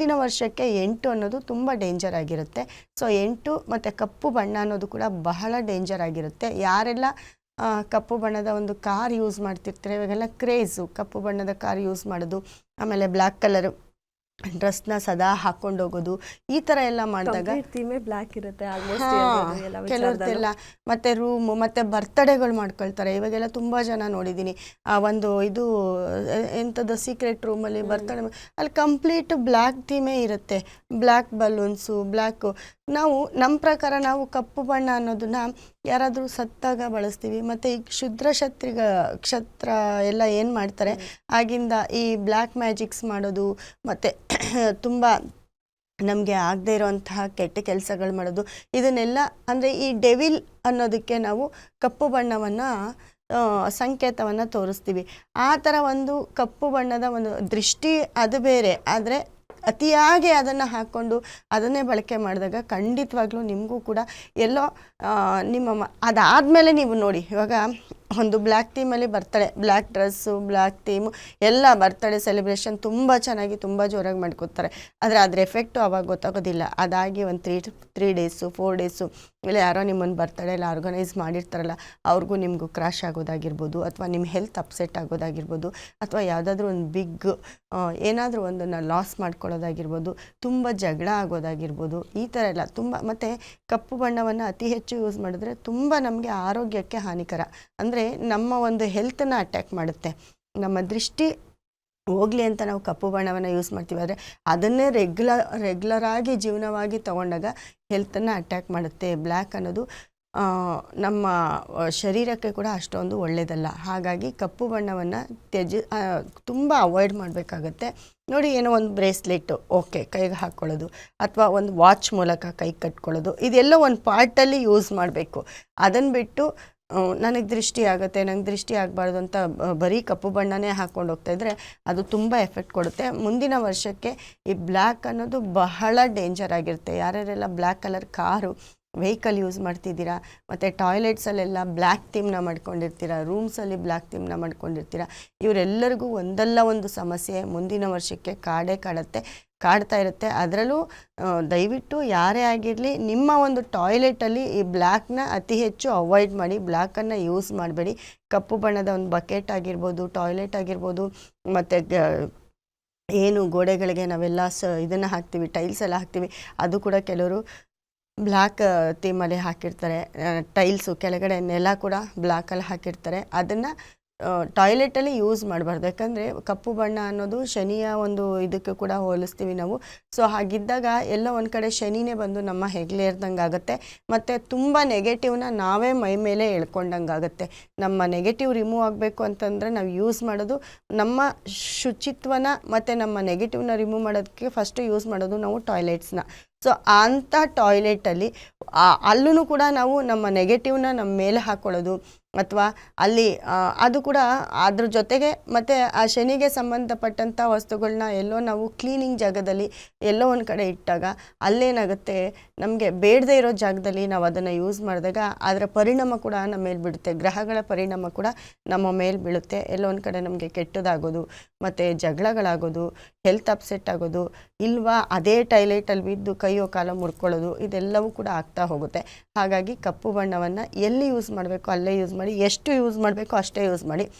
ಮುಂದಿನ ವರ್ಷಕ್ಕೆ ಎಂಟು ಅನ್ನೋದು ತುಂಬ ಡೇಂಜರ್ ಆಗಿರುತ್ತೆ. ಸೊ ಎಂಟು ಮತ್ತು ಕಪ್ಪು ಬಣ್ಣ ಅನ್ನೋದು ಕೂಡ ಬಹಳ ಡೇಂಜರ್ ಆಗಿರುತ್ತೆ. ಯಾರೆಲ್ಲ ಕಪ್ಪು ಬಣ್ಣದ ಒಂದು ಕಾರ್ ಯೂಸ್ ಮಾಡ್ತಿರ್ತಾರೆ, ಇವಾಗೆಲ್ಲ ಕ್ರೇಜು ಕಪ್ಪು ಬಣ್ಣದ ಕಾರ್ ಯೂಸ್ ಮಾಡೋದು, ಆಮೇಲೆ ಬ್ಲ್ಯಾಕ್ ಕಲರ್ ಡ್ರೆಸ್ನ ಸದಾ ಹಾಕೊಂಡು ಹೋಗೋದು ಈ ಥರ ಎಲ್ಲ ಮಾಡಿದಾಗ ಥೀಮೆ ಬ್ಲ್ಯಾಕ್ ಇರುತ್ತೆ ಕೆಲವ್ರದ್ದೆಲ್ಲ ಮತ್ತೆ ರೂಮು ಮತ್ತೆ ಬರ್ತಡೇಗಳು ಮಾಡ್ಕೊಳ್ತಾರೆ. ಇವಾಗೆಲ್ಲ ತುಂಬ ಜನ ನೋಡಿದ್ದೀನಿ. ಆ ಒಂದು ಇದು ಎಂಥದ್ದು ಸೀಕ್ರೆಟ್ ರೂಮಲ್ಲಿ ಬರ್ತಡೇ ಅಲ್ಲಿ ಕಂಪ್ಲೀಟ್ ಬ್ಲ್ಯಾಕ್ ಥೀಮೇ ಇರುತ್ತೆ. ಬ್ಲ್ಯಾಕ್ ಬಲೂನ್ಸು ಬ್ಲ್ಯಾಕು ನಾವು ನಮ್ಮ ಪ್ರಕಾರ ನಾವು ಕಪ್ಪು ಬಣ್ಣ ಅನ್ನೋದನ್ನ ಯಾರಾದರೂ ಸತ್ತಾಗ ಬಳಸ್ತೀವಿ. ಮತ್ತು ಈ ಕ್ಷುದ್ರ ಕ್ಷತ್ರಿಗ ಕ್ಷತ್ರ ಎಲ್ಲ ಏನು ಮಾಡ್ತಾರೆ? ಆಗಿಂದ ಈ ಬ್ಲ್ಯಾಕ್ ಮ್ಯಾಜಿಕ್ಸ್ ಮಾಡೋದು, ಮತ್ತು ತುಂಬ ನಮಗೆ ಆಗದೇ ಇರೋಂತಹ ಕೆಟ್ಟ ಕೆಲಸಗಳು ಮಾಡೋದು, ಇದನ್ನೆಲ್ಲ ಅಂದರೆ ಈ ಡೆವಿಲ್ ಅನ್ನೋದಕ್ಕೆ ನಾವು ಕಪ್ಪು ಬಣ್ಣವನ್ನು ಸಂಕೇತವನ್ನು ತೋರಿಸ್ತೀವಿ. ಆ ಥರ ಒಂದು ಕಪ್ಪು ಬಣ್ಣದ ಒಂದು ದೃಷ್ಟಿ ಅದು ಬೇರೆ. ಆದರೆ ಅತಿಯಾಗಿ ಅದನ್ನು ಹಾಕ್ಕೊಂಡು ಅದನ್ನೇ ಬಳಕೆ ಮಾಡಿದಾಗ ಖಂಡಿತವಾಗ್ಲೂ ನಿಮಗೂ ಕೂಡ ಎಲ್ಲೋ ನಿಮ್ಮ ಮ- ಅದಾದಮೇಲೆ ನೀವು ನೋಡಿ, ಇವಾಗ ಒಂದು black ಥೀಮಲ್ಲಿ birthday. Black dress black theme ಎಲ್ಲ ಬರ್ತಡೇ ಸೆಲೆಬ್ರೇಷನ್ ತುಂಬ ಚೆನ್ನಾಗಿ, ತುಂಬ ಜೋರಾಗಿ ಮಾಡ್ಕೊತಾರೆ ಆದರೆ ಅದ್ರ ಎಫೆಕ್ಟು ಅವಾಗ ಗೊತ್ತಾಗೋದಿಲ್ಲ. ಅದಾಗಿ ಒಂದು three three days four days ಇಲ್ಲ ಯಾರೋ ನಿಮ್ಮನ್ನು ಬರ್ತಡೆ ಎಲ್ಲ ಆರ್ಗನೈಸ್ ಮಾಡಿರ್ತಾರಲ್ಲ, ಅವ್ರಿಗೂ ನಿಮಗೂ ಕ್ರಾಶ್ ಆಗೋದಾಗಿರ್ಬೋದು ಅಥವಾ ನಿಮ್ಮ ಹೆಲ್ತ್ ಅಪ್ಸೆಟ್ ಆಗೋದಾಗಿರ್ಬೋದು ಅಥವಾ ಯಾವುದಾದ್ರೂ ಒಂದು ಬಿಗ್ ಏನಾದರೂ ಒಂದನ್ನು ಲಾಸ್ ಮಾಡ್ಕೊಳ್ಳೋದಾಗಿರ್ಬೋದು, ತುಂಬ ಜಗಳ ಆಗೋದಾಗಿರ್ಬೋದು, ಈ ಥರ ಎಲ್ಲ ತುಂಬ, ಮತ್ತು ಕಪ್ಪು ಬಣ್ಣವನ್ನು ಅತಿ ಹೆಚ್ಚು ಯೂಸ್ ಮಾಡಿದ್ರೆ ತುಂಬ ನಮಗೆ ಆರೋಗ್ಯಕ್ಕೆ ಹಾನಿಕರ. ಅಂದರೆ ನಮ್ಮ ಒಂದು ಹೆಲ್ತನ್ನು ಅಟ್ಯಾಕ್ ಮಾಡುತ್ತೆ. ನಮ್ಮ ದೃಷ್ಟಿ ಹೋಗಲಿ ಅಂತ ನಾವು ಕಪ್ಪು ಬಣ್ಣವನ್ನು ಯೂಸ್ ಮಾಡ್ತೀವಿ. ಆದರೆ ಅದನ್ನೇ ರೆಗ್ಯುಲರ್ ರೆಗ್ಯುಲರಾಗಿ ಜೀವನವಾಗಿ ತಗೊಂಡಾಗ ಹೆಲ್ತನ್ನು ಅಟ್ಯಾಕ್ ಮಾಡುತ್ತೆ. ಬ್ಲ್ಯಾಕ್ ಅನ್ನೋದು ನಮ್ಮ ಶರೀರಕ್ಕೆ ಕೂಡ ಅಷ್ಟೊಂದು ಒಳ್ಳೆಯದಲ್ಲ ಹಾಗಾಗಿ ಕಪ್ಪು ಬಣ್ಣವನ್ನು ತ್ಯಜ ತುಂಬ ಅವಾಯ್ಡ್ ಮಾಡಬೇಕಾಗತ್ತೆ. ನೋಡಿ, ಏನೋ ಒಂದು ಬ್ರೇಸ್ಲೆಟ್ಟು ಓಕೆ ಕೈಗೆ ಹಾಕ್ಕೊಳ್ಳೋದು ಅಥವಾ ಒಂದು ವಾಚ್ ಮೂಲಕ ಕೈ ಕಟ್ಕೊಳ್ಳೋದು. ಇದೆಲ್ಲ ಒಂದು ಪಾರ್ಟಲ್ಲಿ ಯೂಸ್ ಮಾಡಬೇಕು. ಅದನ್ನು ಬಿಟ್ಟು ನನಗೆ ದೃಷ್ಟಿ ಆಗುತ್ತೆ, ನಂಗೆ ದೃಷ್ಟಿ ಆಗಬಾರ್ದು ಅಂತ ಬರೀ ಕಪ್ಪು ಬಣ್ಣನೇ ಹಾಕ್ಕೊಂಡು ಹೋಗ್ತಾ ಇದ್ರೆ ಅದು ತುಂಬ ಎಫೆಕ್ಟ್ ಕೊಡುತ್ತೆ. ಮುಂದಿನ ವರ್ಷಕ್ಕೆ ಈ ಬ್ಲ್ಯಾಕ್ ಅನ್ನೋದು ಬಹಳ ಡೇಂಜರ್ ಆಗಿರುತ್ತೆ. ಯಾರ್ಯಾರೆಲ್ಲ black colour car vehicle use ಮಾಡ್ತಿದ್ದೀರಾ? ಮತ್ತು ಟಾಯ್ಲೆಟ್ಸಲ್ಲೆಲ್ಲ ಬ್ಲ್ಯಾಕ್ ಥೀಮ್ನ ಮಾಡ್ಕೊಂಡಿರ್ತೀರಾ? ರೂಮ್ಸಲ್ಲಿ ಬ್ಲ್ಯಾಕ್ ಥೀಮ್ನ ಮಾಡ್ಕೊಂಡಿರ್ತೀರಾ? ಇವರೆಲ್ಲರಿಗೂ ಒಂದಲ್ಲ ಒಂದು ಸಮಸ್ಯೆ. ಮುಂದಿನ ವರ್ಷಕ್ಕೆ ಕಾಡೇ ಕಾಡುತ್ತೆ, ಕಾಡ್ತಾ ಇರುತ್ತೆ. ಅದರಲ್ಲೂ ದಯವಿಟ್ಟು ಯಾರೇ ಆಗಿರಲಿ, ನಿಮ್ಮ ಒಂದು ಟಾಯ್ಲೆಟಲ್ಲಿ ಈ ಬ್ಲ್ಯಾಕ್ನ ಅತಿ ಹೆಚ್ಚು ಅವಾಯ್ಡ್ ಮಾಡಿ ಬ್ಲ್ಯಾಕನ್ನು ಯೂಸ್ ಮಾಡಬೇಡಿ. ಕಪ್ಪು ಬಣ್ಣದ ಒಂದು ಬಕೆಟ್ ಆಗಿರ್ಬೋದು, ಟಾಯ್ಲೆಟ್ ಆಗಿರ್ಬೋದು, ಮತ್ತು ಏನು ಗೋಡೆಗಳಿಗೆ ನಾವೆಲ್ಲ ಸ, ಇದನ್ನು ಹಾಕ್ತೀವಿ, ಟೈಲ್ಸ್ ಎಲ್ಲ ಹಾಕ್ತೀವಿ. ಅದು ಕೂಡ ಕೆಲವರು ಬ್ಲ್ಯಾಕ್ ಥೀಮಲ್ಲಿ ಹಾಕಿರ್ತಾರೆ. ಟೈಲ್ಸು ಕೆಳಗಡೆ ನೆಲ ಕೂಡ ಬ್ಲ್ಯಾಕಲ್ಲಿ ಹಾಕಿರ್ತಾರೆ. ಅದನ್ನು ಟಾಯ್ಲೆಟಲ್ಲಿ ಯೂಸ್ ಮಾಡಬಾರ್ದು. ಯಾಕಂದರೆ ಕಪ್ಪು ಬಣ್ಣ ಅನ್ನೋದು ಶನಿಯ ಒಂದು ಇದಕ್ಕೆ ಕೂಡ ಹೋಲಿಸ್ತೀವಿ ನಾವು. ಸೊ ಹಾಗಿದ್ದಾಗ ಎಲ್ಲ ಒಂದು ಕಡೆ ಶನಿನೇ ಬಂದು ನಮ್ಮ ಹೆಗ್ಲೆ ಇರ್ದಂಗೆ ಆಗುತ್ತೆ. ಮತ್ತು ತುಂಬ ನೆಗೆಟಿವ್ನ ನಾವೇ ಮೈ ಮೇಲೆ ಎಳ್ಕೊಂಡಂಗೆ ಆಗುತ್ತೆ. ನಮ್ಮ ನೆಗೆಟಿವ್ ರಿಮೂವ್ ಆಗಬೇಕು ಅಂತಂದರೆ ನಾವು ಯೂಸ್ ಮಾಡೋದು ನಮ್ಮ ಶುಚಿತ್ವನ ಮತ್ತು ನಮ್ಮ ನೆಗೆಟಿವ್ನ ರಿಮೂವ್ ಮಾಡೋದಕ್ಕೆ ಫಸ್ಟು ಯೂಸ್ ಮಾಡೋದು ನಾವು ಟಾಯ್ಲೆಟ್ಸ್ನ ಸೊ ಅಂಥ ಟಾಯ್ಲೆಟಲ್ಲಿ ಅಲ್ಲೂ ಕೂಡ ನಾವು ನಮ್ಮ ನೆಗೆಟಿವ್ನ ನಮ್ಮ ಮೇಲೆ ಹಾಕ್ಕೊಳ್ಳೋದು ಅಥವಾ ಅಲ್ಲಿ ಅದು ಕೂಡ ಅದ್ರ ಜೊತೆಗೆ ಮತ್ತು ಆ ಶನಿಗೆ ಸಂಬಂಧಪಟ್ಟಂಥ ವಸ್ತುಗಳನ್ನ ಎಲ್ಲೋ ನಾವು ಕ್ಲೀನಿಂಗ್ ಜಾಗದಲ್ಲಿ ಎಲ್ಲೋ ಒಂದು ಕಡೆ ಇಟ್ಟಾಗ ಅಲ್ಲೇನಾಗುತ್ತೆ, ನಮಗೆ ಬೇಡದೇ ಇರೋ ಜಾಗದಲ್ಲಿ ನಾವು ಅದನ್ನು ಯೂಸ್ ಮಾಡಿದಾಗ ಅದರ ಪರಿಣಾಮ ಕೂಡ ನಮ್ಮ ಮೇಲೆ ಬಿಡುತ್ತೆ ಗ್ರಹಗಳ ಪರಿಣಾಮ ಕೂಡ ನಮ್ಮ ಮೇಲೆ ಬೀಳುತ್ತೆ, ಎಲ್ಲೋ ಒಂದು ಕಡೆ ನಮಗೆ ಕೆಟ್ಟದಾಗೋದು, ಮತ್ತು ಜಗಳಗಳಾಗೋದು ಹೆಲ್ತ್ ಅಪ್ಸೆಟ್ ಆಗೋದು, ಇಲ್ವಾ ಅದೇ ಟಾಯ್ಲೆಟಲ್ಲಿ ಬಿದ್ದು ಕೈಯೋ ಕಾಲ ಮುರ್ಕೊಳ್ಳೋದು ಇದೆಲ್ಲವೂ ಕೂಡ ಆಗ್ತಾ ಹೋಗುತ್ತೆ. ಹಾಗಾಗಿ ಕಪ್ಪು ಬಣ್ಣವನ್ನು ಎಲ್ಲಿ ಯೂಸ್ ಮಾಡಬೇಕು, ಅಲ್ಲೇ ಯೂಸ್ ಮಾಡಿ, ಎಷ್ಟು ಯೂಸ್ ಮಾಡಬೇಕು ಅಷ್ಟೇ ಯೂಸ್ ಮಾಡಿ.